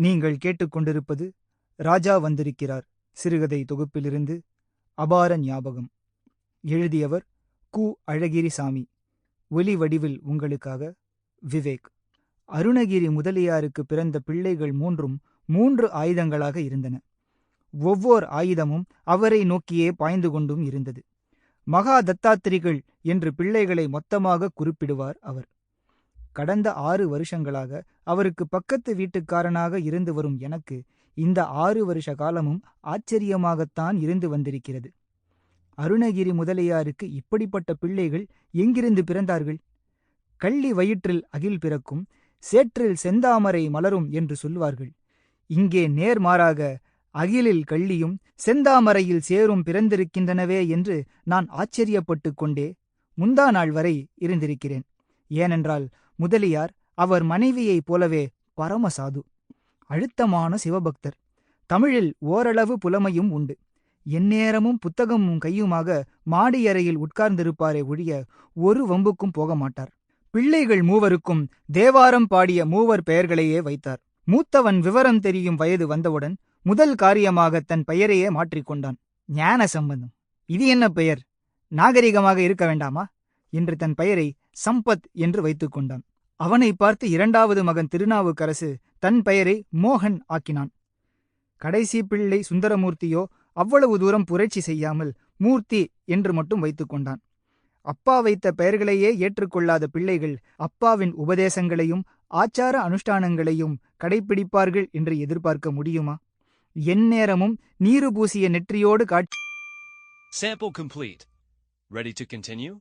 நீங்கள் கேட்டுக்கொண்டிருப்பது ராஜா வந்திருக்கிறார். சிறுகதை தொகுப்பிலிருந்து அபார ஞாபகம். எழுதியவர் கு. அழகிரிசாமி. ஒலி வடிவில் உங்களுக்காக விவேக். அருணகிரி முதலியாருக்கு பிறந்த பிள்ளைகள் மூன்றும் மூன்று ஆயுதங்களாக இருந்தன. ஒவ்வோர் ஆயுதமும் அவரை நோக்கியே பாய்ந்து கொண்டும் இருந்தது. மகா தத்தாத்திரிகள் என்று பிள்ளைகளை மொத்தமாக குறிப்பிடுவார் அவர். கடந்த ஆறு வருஷங்களாக அவருக்கு பக்கத்து வீட்டுக்காரனாக இருந்து வரும் எனக்கு இந்த ஆறு வருஷ காலமும் ஆச்சரியமாகத்தான் இருந்து வந்திருக்கிறது. அருணகிரி முதலியாருக்கு இப்படிப்பட்ட பிள்ளைகள் எங்கிருந்து பிறந்தார்கள்? கள்ளி வயிற்றில் அகில் பிறக்கும் சேற்றில் செந்தாமரை மலரும் என்று சொல்வார்கள். இங்கே நேர்மாறாக அகிலில் கள்ளியும் செந்தாமரையில் சேரும் பிறந்திருக்கின்றனவே என்று நான் ஆச்சரியப்பட்டு கொண்டே முந்தா நாள் வரை இருந்திருக்கிறேன். ஏனென்றால் முதலியார் அவர் மனைவியைப் போலவே பரமசாது அழுத்தமான சிவபக்தர். தமிழில் ஓரளவு புலமையும் உண்டு. எந்நேரமும் புத்தகமும் கையுமாக மாடியறையில் உட்கார்ந்திருப்பாரே ஒழிய ஒரு வம்புக்கும் போக மாட்டார். பிள்ளைகள் மூவருக்கும் தேவாரம் பாடிய மூவர் பெயர்களையே வைத்தார். மூத்தவன் விவரம் தெரியும் வயது வந்தவுடன் முதல் காரியமாக தன் பெயரையே மாற்றிக்கொண்டான் ஞான சம்பந்தம். இது என்ன பெயர்? நாகரிகமாக இருக்க வேண்டாமா? என்று தன் பெயரை சம்பத் என்று வைத்துக் கொண்டான். அவனை பார்த்து இரண்டாவது மகன் திருநாவுக்கரசு தன் பெயரை மோகன் ஆக்கினான் கடைசி பிள்ளை சுந்தரமூர்த்தியோ அவ்வளவு தூரம் புரட்சி செய்யாமல் மூர்த்தி என்று மட்டும் வைத்துக் கொண்டான் அப்பா வைத்த பெயர்களையே ஏற்றுக்கொள்ளாத பிள்ளைகள் அப்பாவின் உபதேசங்களையும் ஆச்சார அனுஷ்டானங்களையும் கடைப்பிடிப்பார்கள் என்று எதிர்பார்க்க முடியுமா எந்நேரமும் நீரு பூசிய நெற்றியோடு காட்சி Sample complete. Ready to continue?